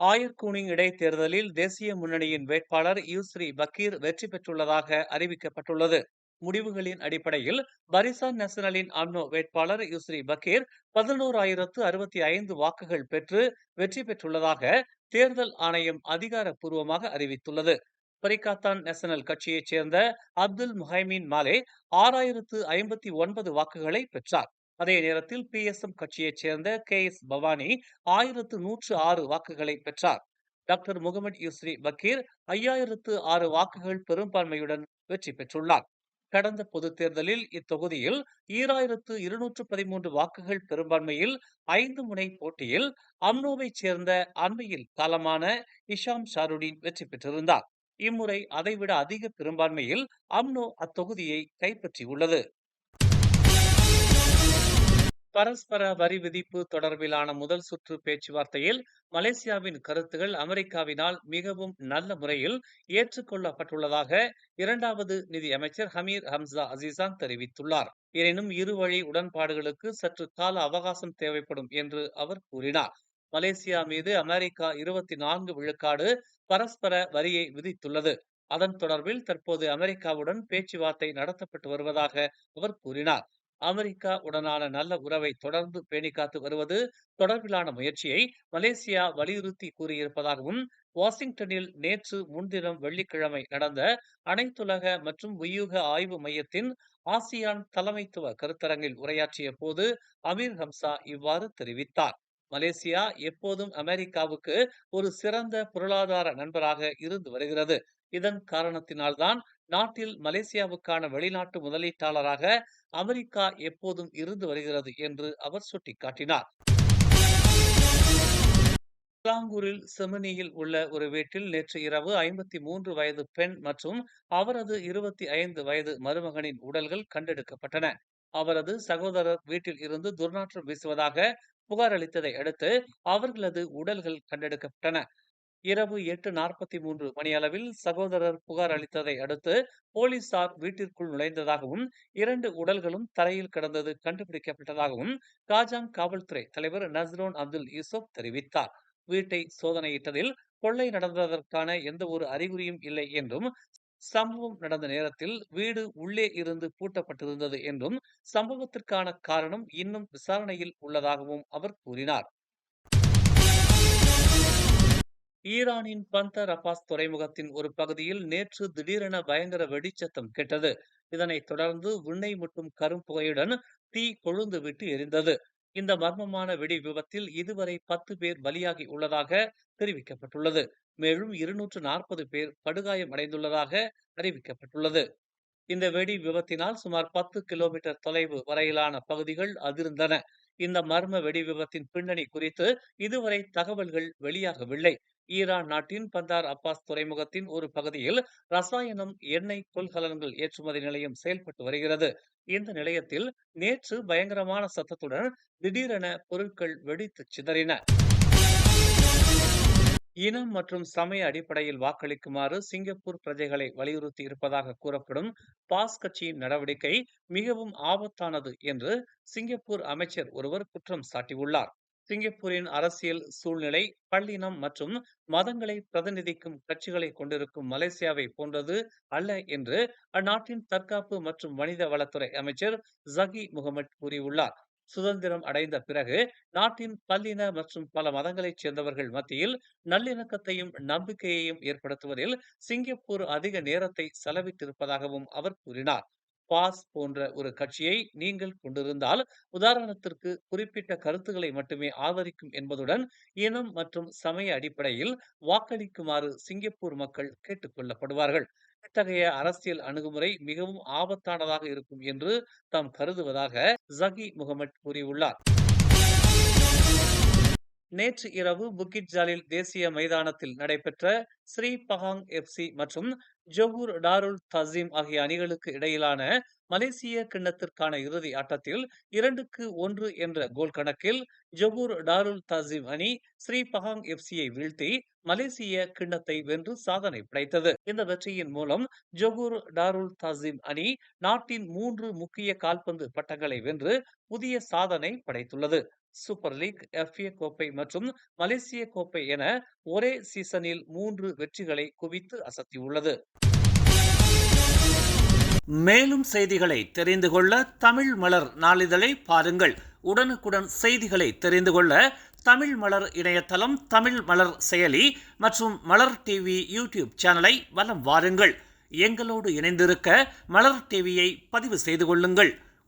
ஆயர்கூனிங் இடைத்தேர்தலில் தேசிய முன்னணியின் வேட்பாளர் யூஸ்ரீ பக்கீர் வெற்றி பெற்றுள்ளதாக அறிவிக்கப்பட்டுள்ளது. முடிவுகளின் அடிப்படையில் பரிசான் நேஷனலின் அம்னோ வேட்பாளர் யூஸ்ரீ பக்கீர் பதினோராயிரத்து அறுபத்தி ஐந்து வாக்குகள் பெற்று வெற்றி பெற்றுள்ளதாக தேர்தல் ஆணையம் அதிகாரப்பூர்வமாக அறிவித்துள்ளது. பரிகாத்தான் நேஷனல் கட்சியைச் சேர்ந்த அப்துல் முஹைமீன் மாலே ஆறாயிரத்து ஐம்பத்தி ஒன்பது வாக்குகளை பெற்றார். அதே நேரத்தில் பி எஸ் எம் கட்சியைச் சேர்ந்த கே எஸ் பவானி ஆயிரத்து நூற்று ஆறு வாக்குகளை பெற்றார். டாக்டர் முகமது யூஸ்ரி பக்கீர் ஐயாயிரத்து ஆறு வாக்குகள் பெரும்பான்மையுடன் வெற்றி பெற்றுள்ளார். கடந்த பொதுத் தேர்தலில் இத்தொகுதியில் ஈராயிரத்து இருநூற்று பதிமூன்று வாக்குகள் பெரும்பான்மையில் ஐந்து முனை போட்டியில் அம்னோவைச் சேர்ந்த அண்மையில் காலமான இஷாம் ஷாருடீன் வெற்றி பெற்றிருந்தார். இம்முறை அதைவிட அதிக பெரும்பான்மையில் அம்னோ அத்தொகுதியை கைப்பற்றியுள்ளது. பரஸ்பர வரி விதிப்பு தொடர்பிலான முதல் சுற்று பேச்சுவார்த்தையில் மலேசியாவின் கருத்துகள் அமெரிக்காவினால் மிகவும் நல்ல முறையில் ஏற்றுக்கொள்ளப்பட்டுள்ளதாக இரண்டாவது நிதி அமைச்சர் ஹமீர் ஹம்சா அசிசான் தெரிவித்துள்ளார். எனினும் இருவழி உடன்பாடுகளுக்கு சற்று கால அவகாசம் தேவைப்படும் என்று அவர் கூறினார். மலேசியா மீது அமெரிக்கா இருபத்தி நான்கு விழுக்காடு பரஸ்பர வரியை விதித்துள்ளது. அதன் தொடர்பில் தற்போது அமெரிக்காவுடன் பேச்சுவார்த்தை நடத்தப்பட்டு வருவதாக அவர் கூறினார். அமெரிக்கா உடனான நல்ல உறவை தொடர்ந்து பேணி காத்து வருவது தொடர்பிலான முயற்சியை மலேசியா வலியுறுத்தி கூறியிருப்பதாகவும் வாஷிங்டனில் நேற்று முன்தினம் வெள்ளிக்கிழமை நடந்த அனைத்துலக மற்றும் வியூக ஆய்வு மையத்தின் ஆசியான் தலைமைத்துவ கருத்தரங்கில் உரையாற்றிய போது அமீர் ஹம்சா இவ்வாறு தெரிவித்தார். மலேசியா எப்போதும் அமெரிக்காவுக்கு ஒரு சிறந்த பொருளாதார நண்பராக இருந்து வருகிறது. இதன் காரணத்தினால்தான் நாட்டில் மலேசியாவுக்கான வெளிநாட்டு முதலீட்டாளராக அமெரிக்கா எப்போதும் இருந்து வருகிறது என்று அவர் சுட்டிக்காட்டினார். சிலாங்கூரில் செமினியில் உள்ள ஒரு வீட்டில் நேற்று இரவு ஐம்பத்தி மூன்று வயது பெண் மற்றும் அவரது இருபத்தி ஐந்து வயது மருமகனின் உடல்கள் கண்டெடுக்கப்பட்டன. அவரது சகோதரர் வீட்டில் இருந்து துர்நாற்றம் வீசுவதாக புகார் அளித்ததை அடுத்து அவர்களது உடல்கள் கண்டெடுக்கப்பட்டன. இரவு எட்டு நாற்பத்தி மூன்று மணியளவில் சகோதரர் புகார் அளித்ததை அடுத்து போலீசார் வீட்டிற்குள் நுழைந்ததாகவும் இரண்டு உடல்களும் தரையில் கிடந்தது கண்டுபிடிக்கப்பட்டதாகவும் காஜாங் காவல்துறை தலைவர் நஸ்ரோன் அப்துல் யூசுப் தெரிவித்தார். வீட்டை சோதனையிட்டதில் கொள்ளை நடந்ததற்கான எந்த ஒரு அறிகுறியும் இல்லை என்றும் சம்பவம் நடந்த நேரத்தில் வீடு உள்ளே இருந்து பூட்டப்பட்டிருந்தது என்றும் சம்பவத்திற்கான காரணம் இன்னும் விசாரணையில் உள்ளதாகவும் அவர் கூறினார். ஈரானின் பந்தர் அப்பாஸ் துறைமுகத்தின் ஒரு பகுதியில் நேற்று திடீரென பயங்கர வெடிச்சத்தம் கெட்டது. இதனைத் தொடர்ந்து விண்ணை முட்டும் கரும்புகையுடன் தீ கொழுந்து விட்டு எரிந்தது. இந்த மர்மமான வெடி விபத்தில் இதுவரை பத்து பேர் பலியாகி உள்ளதாக தெரிவிக்கப்பட்டுள்ளது. மேலும் இருநூற்று நாற்பது பேர் படுகாயம் அடைந்துள்ளதாக அறிவிக்கப்பட்டுள்ளது. இந்த வெடி விபத்தினால் சுமார் பத்து கிலோமீட்டர் தொலைவு வரையிலான பகுதிகள் அதிர்ந்தன. இந்த மர்ம வெடி விபத்தின் பின்னணி குறித்து இதுவரை தகவல்கள் வெளியாகவில்லை. ஈரான் நாட்டின் பந்தார் அப்பாஸ் துறைமுகத்தின் ஒரு பகுதியில் ரசாயனம் எண்ணெய் கொள்கலன்கள் ஏற்றுமதி நிலையம் செயல்பட்டு வருகிறது. இந்த நிலையத்தில் நேற்று பயங்கரமான சத்தத்துடன் திடீரென பொருட்கள் வெடித்து சிதறின. இனம் மற்றும் சமய அடிப்படையில் வாக்களிக்குமாறு சிங்கப்பூர் பிரஜைகளை வலியுறுத்தி இருப்பதாக கூறப்படும் பாஸ் கட்சியின் நடவடிக்கை மிகவும் ஆபத்தானது என்று சிங்கப்பூர் அமைச்சர் ஒருவர் குற்றம் சாட்டியுள்ளார். சிங்கப்பூரின் அரசியல் சூழ்நிலை பள்ளினம் மற்றும் மதங்களை பிரதிநிதிக்கும் கட்சிகளை கொண்டிருக்கும் மலேசியாவை போன்றது அல்ல என்று அந்நாட்டின் தற்காப்பு மற்றும் மனித வளத்துறை அமைச்சர் ஜகி முகமது கூறியுள்ளார். சுதந்திரம் அடைந்த பிறகு நாட்டின் பல்லின மற்றும் பல மதங்களைச் சேர்ந்தவர்கள் மத்தியில் நல்லிணக்கத்தையும் நம்பிக்கையையும் ஏற்படுத்துவதில் சிங்கப்பூர் அதிக நேரத்தை செலவிட்டிருப்பதாகவும் அவர் கூறினார். பாஸ் போன்ற ஒரு கட்சியை நீங்கள் கொண்டிருந்தால் உதாரணத்திற்கு குறிப்பிட்ட கருத்துக்களை மட்டுமே ஆதரிக்கும் என்பதுடன் இனம் மற்றும் சமய அடிப்படையில் வாக்களிக்குமாறு சிங்கப்பூர் மக்கள் கேட்டுக்கொள்ளப்படுவார்கள் இத்தகைய அரசியல் அணுகுமுறை மிகவும் ஆபத்தானதாக இருக்கும் என்று தாம் கருதுவதாக ஜகி முகமட் கூறியுள்ளார். நேற்று இரவு புக்கிட் ஜாலில் தேசிய மைதானத்தில் நடைபெற்ற ஸ்ரீ பகாங் எஃப்சி மற்றும் ஜொஹூர் டாருல் தசீம் ஆகிய அணிகளுக்கு இடையிலான மலேசிய கிண்ணத்திற்கான இறுதி ஆட்டத்தில் இரண்டுக்கு ஒன்று என்ற கோல் கணக்கில் ஜொகூர் டாருல் தாசிம் அணி ஸ்ரீ பஹாங் எஃப்சியை வீழ்த்தி மலேசிய கிண்ணத்தை வென்று சாதனை படைத்தது. இந்த வெற்றியின் மூலம் ஜொகூர் டாருல் தாசிம் அணி நாட்டின் மூன்று முக்கிய கால்பந்து பட்டங்களை வென்று புதிய சாதனை படைத்துள்ளது. சூப்பர் லீக் எஃப்ஏ கோப்பை மற்றும் மலேசிய கோப்பை என ஒரே சீசனில் மூன்று வெற்றிகளை குவித்து அசத்தியுள்ளது. மேலும் செய்திகளை தெரிந்து கொள்ள தமிழ் மலர் நாளிதழை பாருங்கள். உடனுக்குடன் செய்திகளை தெரிந்து கொள்ள தமிழ் மலர் இணையதளம் தமிழ் மலர் செயலி மற்றும் மலர் டிவி யூடியூப் சேனலை வலம் வாருங்கள். எங்களோடு இணைந்திருக்க மலர் டிவியை பதிவு செய்து கொள்ளுங்கள்.